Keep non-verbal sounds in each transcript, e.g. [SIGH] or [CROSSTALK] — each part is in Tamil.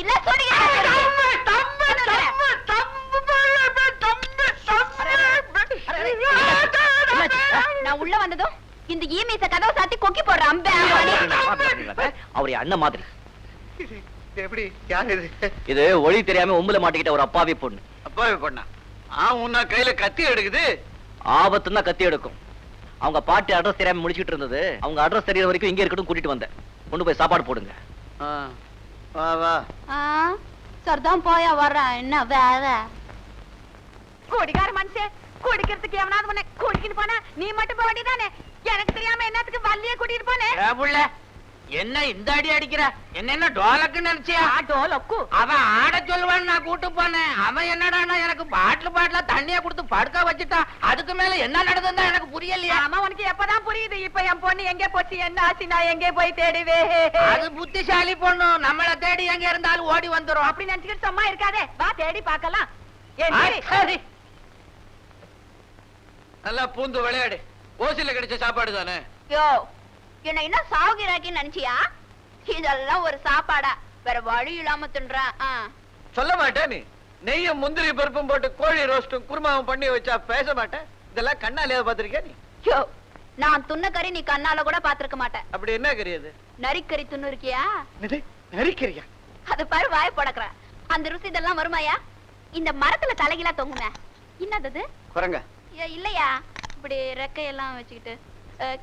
இல்ல நான் உள்ள வந்ததும் இந்த ஈமீச கதவை சாத்தி கொக்கி போடுறான் பேமானி அவர் அண்ணன் மாதிரி. எப்படி? யார் இது? இது ஒளி தெரியாம உம்புல மாட்டிக்கிட்ட ஒரு அப்பாவி பொண்ணு. அப்பாவே பொண்ணா? ஆ உன்னா கையில கத்தி எடுக்குது. ஆபத்துன்னா கத்தி எடுக்கும். அவங்க பாட்டி அட்ரஸ் தெரியாம முடிச்சிட்டு இருந்தது. அவங்க அட்ரஸ் தெரியற வரைக்கும் இங்க இருக்கட்டும் கூட்டிட்டு வந்தேன். கொண்டு போய் சாப்பாடு போடுங்க. வா வா. சரிதான் போயா வர்றேன். என்ன வேற? குடிகார மனுஷன் குடிக்கிறதுக்கு எவனாவது உன்னை குடிக்கிட்டு போனா நீ மட்டும் போக வேண்டியதானே எனக்கு தெரியாம என்னத்துக்கு வள்ளிய கூட்டிட்டு போனேன் புள்ள. என்ன இந்த அடி அடிக்கிற? என்ன என்ன டோலக்கு நினைச்சியா? டோலக்கு. அவன் ஆட சொல்லுவான்னு நான் கூட்டு போனேன். அவன் என்னடான்னா எனக்கு பாட்டில் பாட்டில தண்ணிய கொடுத்து படுக்க வச்சுட்டான் அதுக்கு மேல என்ன நடந்ததுன்னு எனக்கு புரியலையா. ஆமா உனக்கு எப்பதான் புரியுது? இப்ப என் பொண்ணு எங்க போச்சு? என்ன ஆச்சு? நான் எங்கே போய் தேடுவே? அது புத்திசாலி பொண்ணு. நம்மள தேடி எங்க இருந்தாலும் ஓடி வந்துரும். அப்படி நினைச்சுக்கிட்டு சும்மா இருக்காதே. வா தேடி பார்க்கலாம். நல்லா பூந்து விளையாடு. ஓசில கிடைச்ச சாப்பாடு தானே? யோ என்ன என்ன சாகுறாக்கின்னு நினைச்சியா? இதெல்லாம் ஒரு சாப்பாடா. வேற வழி இல்லாம தின்றேன். சொல்ல மாட்டே நீ. நெய்யும் முந்திரி பருப்பும் போட்டு கோழி ரோஸ்டும் குருமாவும் பண்ணி வச்சா பேச மாட்டேன். இதெல்லாம் கண்ணாலேயே பாத்திருக்கியா நீ? யோ நான் துண்ண கறி நீ கண்ணால கூட பாத்திருக்க மாட்டேன். அப்படி என்ன கறியது நரிக்கறி துண்ணு இருக்கியா? நரிக்கிறியா? அது பாரு வாய் படக்குற. அந்த ருசி இதெல்லாம் வருமாயா இந்த மரத்துல தலைகீழா தொங்குமே என்னது குரங்க. இல்லையா? இப்படி ரெக்கையெல்லாம் வச்சுக்கிட்டு.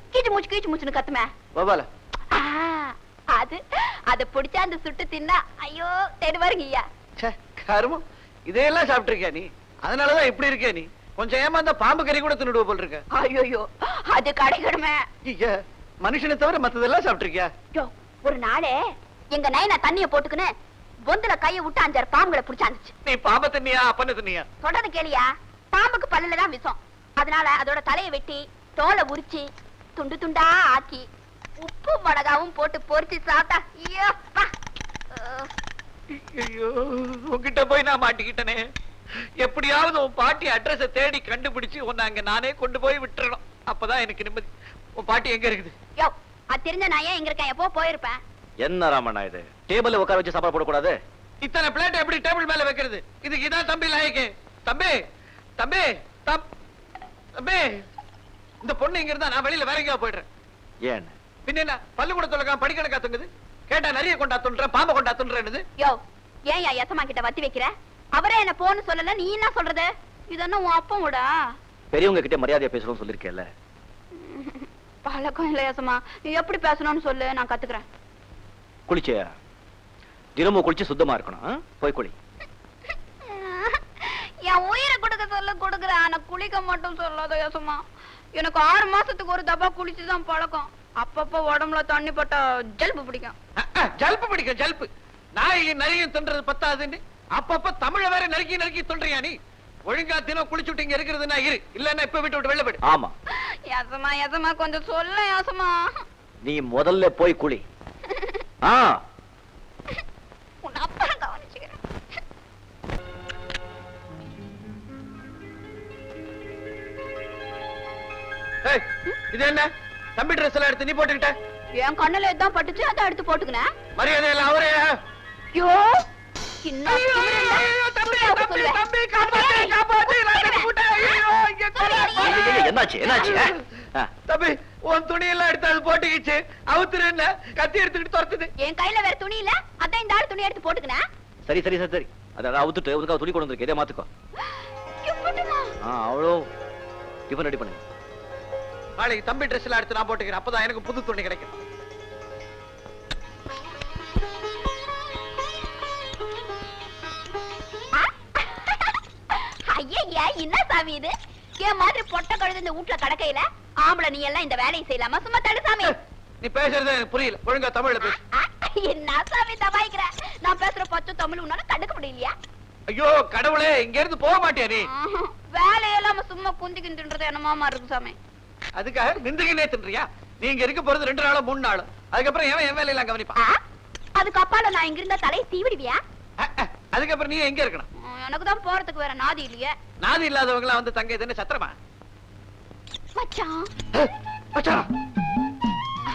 கீச்சு மூச்சு கீச்சு மூச்சுன்னு கத்துமே. கோபால ஆ, அது அத பிடிச்சா அந்த சுட்டு தின்னா ஐயோ தெருவாருங்க ஐயா. கருமம் இதையெல்லாம் சாப்பிட்டிருக்கியா நீ? அதனாலதான் இப்படி இருக்கியா நீ? கொஞ்சம் ஏமாந்தா பாம்பு கறி கூட தின்னுடுவ போல் இருக்க ஐயோ அது கிடைக்கணுமே ஐயா, மனுஷனை தவிர மத்ததெல்லாம் சாப்பிட்டிருக்கியா? ஒரு நாளே எங்க நைனா தண்ணிய போட்டுக்கின்னு பொந்துல கைய விட்டு அஞ்சாறு பாம்புகளை பிடிச்சாந்துச்சு நீ பாம்பை தின்னியா அப்பன்னு தின்னியா? தொடர்ந்து கேளியா? பாம்புக்கு பல்லுல தான் விஷம் அதனால அதோட தலையை வெட்டி தோலை உரிச்சு துண்டு துண்டா ஆக்கி உப்பு மிளகாவும் போட்டு பொரிச்சு சாப்பிட்டா ஐயோ ஐயோ உன்கிட்ட போய் நான் மாட்டிக்கிட்டனே. எப்படியாவது உன் பாட்டி அட்ரஸ தேடி கண்டுபிடிச்சு உன்னை அங்க நானே கொண்டு போய் விட்டுறணும். அப்பதான் எனக்கு நிம்மதி. உன் பாட்டி எங்க இருக்குது? யோ அது தெரிஞ்ச நான் ஏன் இங்க இருக்கேன்? எப்போ போயிருப்பேன்? என்ன ராமண்ணா இது டேபிள்ல உட்கார வச்சு சாப்பாடு போடக்கூடாது? இத்தனை பிளேட் எப்படி டேபிள் மேல வைக்கிறது? இதுக்கு இதான் தம்பி லாயக்கு. தம்பி தம்பி தம்- தம்பி. இந்த பொண்ணு இங்க இருந்தா நான் வெளியில வேற எங்கேயா போயிடுறேன். ஏன்? பின்ன என்ன? பல்லு கூட தொலைக்காம படிக்கணக்கா தொங்குது கேட்டா நிறைய கொண்டா துன்றேன் பாம்பை கொண்டா துன்றேன்னு யோ ஏன் யா எசமா கிட்ட வத்தி வைக்கிற? அவரே என்ன போன்னு சொல்லல நீ என்ன சொல்றது? இதென்ன உன் அப்பம் விடா பெரியவங்க கிட்ட மரியாதையா பேசணும்னு சொல்லிருக்கேன்ல பழக்கம் இல்ல யசமா நீ எப்படி பேசணும்னு சொல்லு நான் கத்துக்கிறேன். குளிச்சியா? தினமும் குளிச்சு சுத்தமா இருக்கணும்? போய் குளி. என் உயிரை கொடுக்க சொல்ல கொடுக்குறேன். ஆனா குளிக்க மட்டும் சொல்லாத யசமா எனக்கு ஆறு மாசத்துக்கு ஒரு தப்பா குளிச்சுதான் பழக்கம். அப்பப்ப உடம்புல தண்ணி பட்டா ஜல்பு பிடிக்கும். ஜல்பு பிடிக்கும் ஜல்பு. நாயையும் நரியும் தின்றது பத்தாதுன்னு அப்பப்ப தமிழ வேற நறுக்கி நறுக்கி துன்றியா நீ? ஒழுங்கா தினம் குளிச்சுட்டு இங்க இருக்கிறதுனா இரு. இல்லன்னா இப்ப விட்டு விட்டு வெளில போயிடு. ஆமா. யசமா யசமா கொஞ்சம் சொல்ல யசமா நீ முதல்ல போய் குளி. ஆ. உன் அப்புறம் இது என்ன? தம்பி ட்ரெஸ் எல்லாம் எடுத்து நீ போட்டுக்கிட்ட? என் கண்ணுல இதான் பட்டுச்சு அதை எடுத்து போட்டுக்கினேன் மரியாதை எல்லாம் அவரே. ஐயோ தம்பி, உன் துணியெல்லாம் எடுத்து அது போட்டுக்கிச்சு. அவுத்துரு என்ன? கத்தி எடுத்துக்கிட்டு துரத்துது. என் கையில வேற துணி இல்ல அதான் இந்த ஆள் துணி எடுத்து போட்டுக்கினேன் சரி சரி சரி சரி. அதை அவுத்துட்டு உனக்கு துணி கொண்டு வந்திருக்கு இதே மாத்துக்கோ. அவ்வளோ. டிஃபன் ரெடி பண்ணுங்க நாளைக்கு தம்பி ட்ரெஸ் எல்லாம் எடுத்து நான் போட்டுக்கிறேன். அப்பதான் எனக்கு புது துணி கிடைக்கும். ஐயையா, என்ன சாமி இது? என் மாதிரி பொட்ட கழுது இந்த வீட்டுல கடக்கையில ஆம்பளை நீ எல்லாம் இந்த வேலையை செய்யலாமா? சும்மா தடு சாமி. நீ பேசுறது எனக்கு புரியல. ஒழுங்கா தமிழ்ல பேசு. என்ன சாமி தபாய்க்கிற? நான் பேசுற பச்சை தமிழ் உன்னால தடுக்க முடியலையா? ஐயோ கடவுளே இங்க இருந்து போக மாட்டியா நீ? வேலையெல்லாம சும்மா குந்திக்கின்றது என்னமாமா இருக்கு சாமி. அதுக்காக நிந்துகினே தின்றியா? நீ இங்க இருக்க போறது ரெண்டு நாளோ மூணு நாளோ. அதுக்கப்புறம் எவன் என் வேலையெல்லாம் கவனிப்பான்? ஆ, அதுக்கு அப்பால நான் இங்க இருந்தா தலையை தீவிடுவியா? அதுக்கப்புறம் நீ எங்க இருக்கணும்? எனக்கு தான் போறதுக்கு வேற நாதி இல்லையே. நாதி இல்லாதவங்க எல்லாம் வந்து தங்க இதுன்னு சத்திரமா? மச்சான். மச்சான்.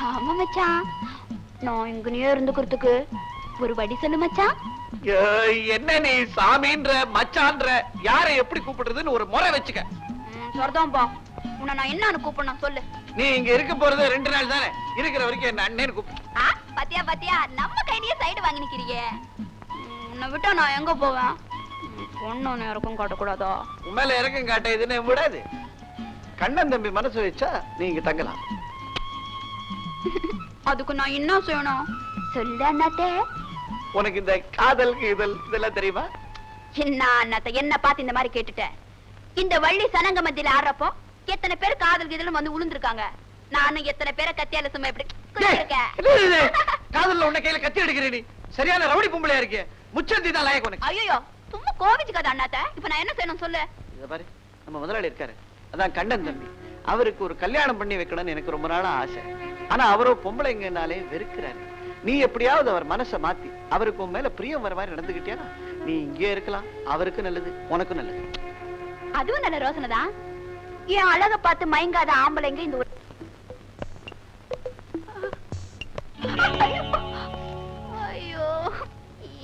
ஆமா மச்சான். நான் இங்கனே இருந்துக்கிறதுக்கு ஒரு வழி சொல்லு மச்சான். என்ன நீ சாமின்ற மச்சான்ற யாரை எப்படி கூப்பிடுறதுன்னு ஒரு முறை வச்சுக்க. சொர்தாம்பா உன்னை நான் என்னன்னு கூப்பிடணும் சொல்லு. நீ இங்க இருக்க போறது ரெண்டு நாள் தானே? இருக்கிற வரைக்கும் என்ன அண்ணன் கூப்பிடு. ஆ, பாத்தியா பாத்தியா? நம்ம கையிலேயே சைடு வாங்கி உன்னை விட்டா நான் எங்க போவேன்? ம், பொண்ணு நேரக்கும் காட்டக்கூடாதா? உன் மேல இறக்கம் காட்ட இதுன்னு விடாது. கண்ணன் தம்பி மனசு வச்சா நீ இங்க தங்கலாம். அதுக்கு நான் என்ன செய்யணும்? சொல்லு அண்ணாத்தே. உனக்கு இந்த காதல் கீதல் இதெல்லாம் தெரியுமா? என்ன அண்ணாத்த என்ன பார்த்து இந்த மாதிரி கேட்டுட்டேன் இந்த வள்ளி சனங்க மத்தியில ஆடுறப்போ எத்தனை பேர் காதல் கீதலும் வந்து உளுந்திருக்காங்க? நானும் எத்தனை பேரை கத்தியால சும்மா இப்படி? காதல்ல உன்னை கையில கத்தி எடுக்கிற நீ. சரியான ரவுடி பொம்பளையா இருக்கே. முச்சந்தி தான் லாயக்கு உனக்கு. ஐயோ சும்மா கோவிச்சுக்காத அண்ணாத்த. இப்ப நான் என்ன செய்யணும் சொல்லு? இத பாரு நம்ம முதலாளி இருக்காரு. அதான் கண்ணன் தம்பி. அவருக்கு ஒரு கல்யாணம் பண்ணி வைக்கணும்னு எனக்கு ரொம்ப நாளா ஆசை. ஆனா அவரோ பொம்பளைங்கனாலே வெறுக்கிறாரு. நீ எப்படியாவது அவர் மனசை மாத்தி அவருக்கு உன் மேல பிரியம் வர மாதிரி நடந்துகிட்டியா நீ இங்கே இருக்கலாம். அவருக்கு நல்லது உனக்கும் நல்லது. அதுவும் நல்ல ரோசனை தான். என் அழக பார்த்து மயங்காத ஆம்பளைங்க இந்த ஐயோ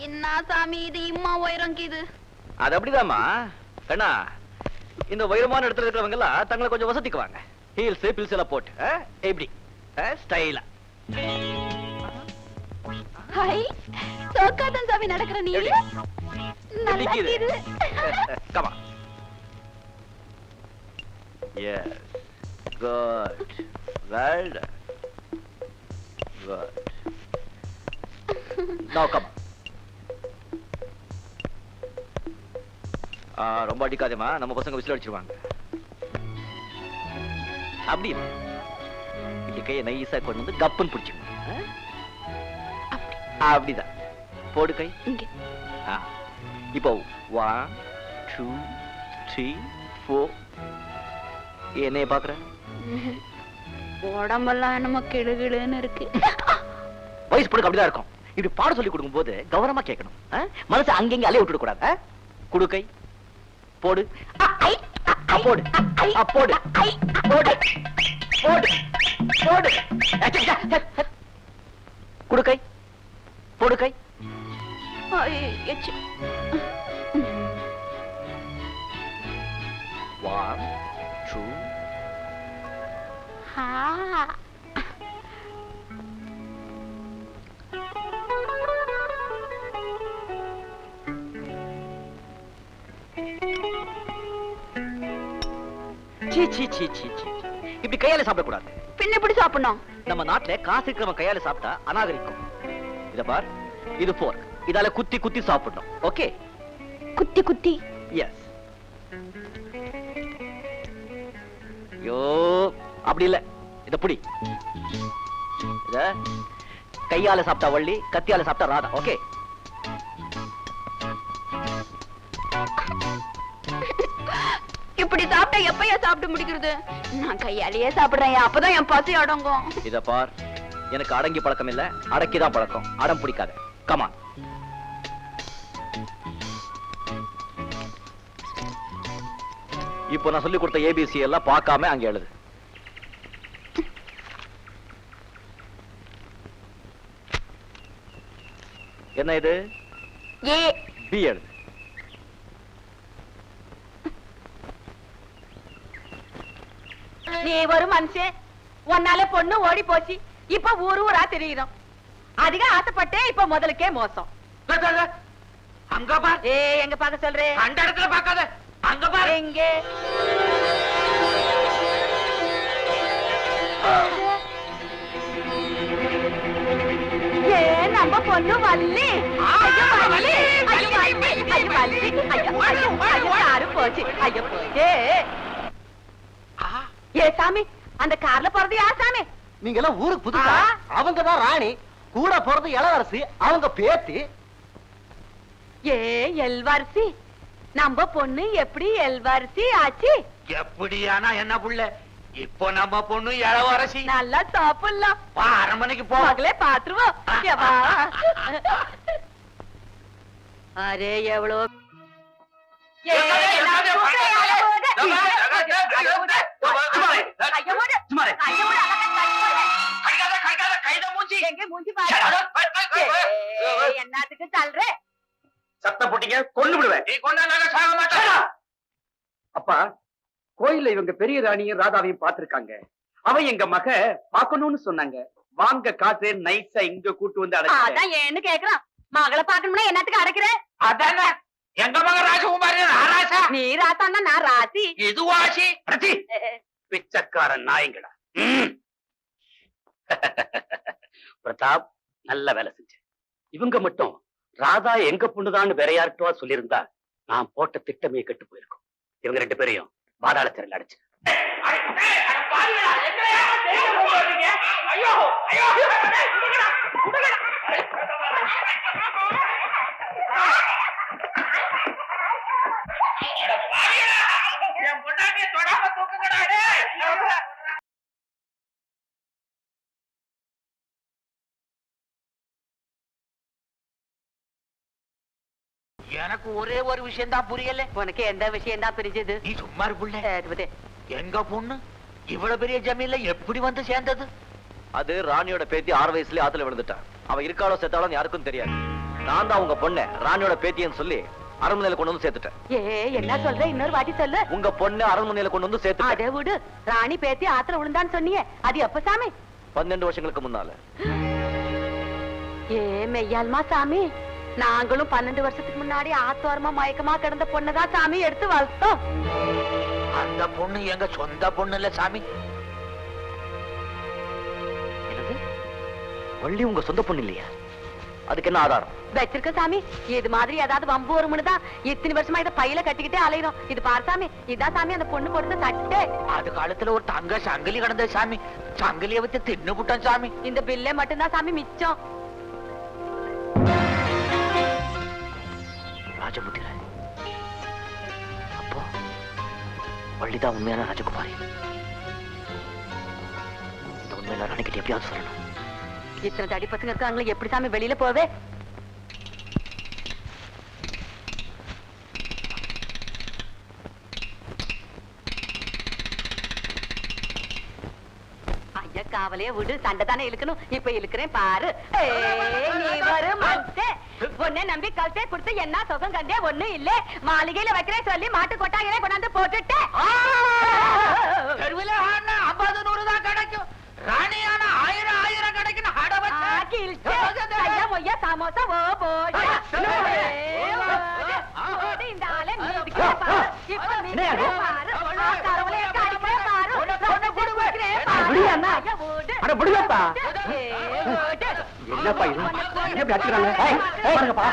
என்ன சாமி இது இம்மா உயரம் இது அது அப்படிதாம்மா. கண்ணா இந்த உயரமான இடத்துல இருக்கிறவங்க எல்லாம் தங்களை கொஞ்சம் வசதிக்குவாங்க. ஹீல்ஸ் பில்ஸ் எல்லாம் போட்டு? எப்படி? ஸ்டைலா ஹை சோக்காதன் சாமி நடக்கிற நீ? நல்லா இது comma [LAUGHS] yes good well good now come ரொம்ப அடிக்காதேம்மா. நம்ம பசங்க விசில் அடிச்சிருவாங்க. அப்படி இல்ல. இப்படி கையை நைஸா கொண்டு வந்து கப்புன்னு பிடிச்சிக்கணும்? அப்படிதான். போடு கை. இப்போ ஒன் டூ த்ரீ ஃபோர் என்னைய பாக்குற? உடம்பெல்லாம் என்னமோ கிளுகிளுன்னு இருக்கு. வயசு பொண்ணுக்கு அப்படிதான் இருக்கும். இப்படி பாடம் சொல்லி கொடுக்கும் போது கவனமா கேட்கணும்? மனசை அங்கங்க அலைய விட்டுட கூடாது. ஆ? குடு கை. போடு. போடு. போடு. போடு. போடு. போடு. அச்ச, அச்ச, அச்ச. டூ ஆ. சீ சீ சீ சீ சீ இப்படி கையால சாப்பிடக்கூடாது. பின்ன எப்படி சாப்பிடணும்? நம்ம நாட்டுல காசு இருக்கிறவன் கையால சாப்பிட்டா அநாகரிக்கும். இத பார் இது போர் இதால குத்தி குத்தி சாப்பிடணும். ஓகே குத்தி குத்தி. எஸ் ஐயோ அப்படி இல்ல. இத புடி. இத கையால சாப்பிட்டா வள்ளி கத்தியால சாப்பிட்டா ராதா. ஓகே. இப்படி சாப்பிட்டா எப்பயா சாப்பிட்டு முடிக்கிறது? நான் கையாலேயே சாப்பிடுறேன். அப்பதான் என் பசி அடங்கும். இத பார். எனக்கு அடங்கி பழக்கம் இல்ல. அடக்கிதான் பழக்கம். அடம் பிடிக்காத. கமான் இப்போ நான் சொல்லி கொடுத்த ஏபிசி எல்லாம் பார்க்காம அங்க எழுது. என்ன இது? ஏ. பி எழுது. நீ ஒரு மனுஷன். உன்னால பொண்ணு ஓடி போச்சு. இப்ப ஊரு ஊரா தெரியுறோம். அதிக ஆசைப்பட்டே இப்ப முதலுக்கே மோசம். அங்க பார். ஏ எங்க பாக்க சொல்றேன் அந்த இடத்துல பார்க்காத. அங்க பார். எங்க? ஏ நம்ம பொண்ணு வள்ளி. ஐயோ வள்ளி. ஐயோ வள்ளி ஐயோ வள்ளி. ஐயோ ஐயோ ஐயோ யாரு போச்சு? ஐயோ போச்சு. ஏ சாமி அந்த கார்ல போறது யார் சாமி? நீங்க எல்லாம் ஊருக்கு புதுசா. அவங்க தான் ராணி. கூட பிறந்த இளவரசி அவங்க பேத்தி. ஏ எல்வாரிசி. நம்ம பொண்ணு எப்படி எல்வாரிசி ஆச்சு எப்படியானா என்ன புள்ள இப்போ நம்ம பொண்ணு இளவரசி நல்லா சாப்பிடலாம் வா அரண்மனைக்கு போ மகளே பாத்துருவோம். அரே எவ்வளோ என்னத்துக்கு தள்ளுற சத்த போட்டீங்க கொண்டு விடுவேன். நீ சாக அப்பா கோயில்ல இவங்க பெரிய ராணியும் ராதாவையும் பாத்திருக்காங்க அவ எங்க மக பாக்கணும்னு சொன்னாங்க. வாங்க காசு நைஸா இங்க கூட்டு வந்து அதான் ஏன்னு கேக்குறான் மகளை பாக்கணும்னா என்னத்துக்கு அடைக்கிற? அதானே? எங்க மகன் ராஜகுமாரி ராராசா நீ ராத்தான்னா நான் ராசி. இது வாசி. ம். [LAUGHS] பிரதாப் நல்ல வேலை செஞ்ச. இவங்க மட்டும் ராதா எங்க பொண்ணுதான்னு வேற யார்கிட்டவா சொல்லியிருந்தா நான் போட்ட திட்டமே கெட்டு போயிருக்கும் இவங்க ரெண்டு பேரையும் பாதாள சிறையில் அடைச்சு என் பொண்டாட்டிய தொடாம தூக்குங்கடா எனக்கு ஒரே ஒரு விஷயம் தான் புரியல. உனக்கு எந்த விஷயம் தான் பிரிஞ்சது? நீ சும்மா இருப்புள்ள எங்க பொண்ணு? இவ்வளவு பெரிய ஜமீன்ல எப்படி வந்து சேர்ந்தது? அது ராணியோட பேத்தி ஆறு வயசுலயே ஆத்துல விழுந்துட்டா. அவ இருக்காளோ செத்தாலும் யாருக்கும் தெரியாது. நான் தான் உங்க பொண்ணு ராணியோட பேத்தின்னு சொல்லி அரண்மனையில கொண்டு வந்து சேர்த்துட்டேன். ஏ என்ன சொல்ற? இன்னொரு வாட்டி சொல்லு. உங்க பொண்ணு அரண்மனையில கொண்டு வந்து சேர்த்துட்டேன். அதை விடு. ராணி பேத்தி ஆத்துல விழுந்தான்னு சொன்னியே. அது எப்ப சாமி? பன்னெண்டு வருஷங்களுக்கு முன்னால. ஏ மெய்யால்மா சாமி. நாங்களும் பன்னெண்டு வருஷத்துக்கு முன்னாடி ஆத்தோரமா மயக்கமா கிடந்த பொண்ணுதான் சாமி எடுத்து வளர்த்தோம். அந்த பொண்ணு எங்க சொந்த பொண்ணு இல்ல சாமி? வள்ளி உங்க சொந்த பொண்ணு இல்லையா? அதுக்கு என்ன ஆதாரம்? வச்சிருக்க சாமி இது மாதிரி ஏதாவது வம்பு வரும்னு தான் இத்தனை வருஷமா இதை பையில கட்டிக்கிட்டே அலையிறோம். இது பாரு சாமி இதான் சாமி அந்த பொண்ணு கொடுத்த சட்டை அது காலத்துல ஒரு தங்க சங்கிலி கிடந்த சாமி. சங்கிலிய வச்சு தின்னு புட்டான் சாமி. இந்த பில்லே மட்டும்தான் சாமி மிச்சம். ராஜமுத்திர அப்போ வள்ளிதான் உண்மையான ராஜகுமாரி. இந்த உண்மையில ராணிக்கிட்ட எப்படியாவது சொல்லணும். இத்தனை தடி பசங்க இருக்காங்களே எப்படி சாமி வெளியில போவே? காவலையே விடு சண்டை தானே இழுக்கணும். இப்ப இழுக்கிறேன் பாரு. நீ வரும் மத்தே. உன்னை நம்பி கல்சே கொடுத்து என்ன சுகம் கண்டே ஒண்ணும் இல்ல. மாளிகையில வைக்கிறேன் சொல்லி மாட்டு கொட்டாயிலே கொண்டாந்து தெருவில் ஆனா ஐம்பது நூறு தான் கிடைக்கும். ஆயிரம் ஆயிரம் மொய்யா, சமோசா, ஓ, இந்த ஆளை. இப்ப பாரு. அட. என்னப்பா இது? எப்படி அடிக்கிறாங்க? பாருங்கப்பா.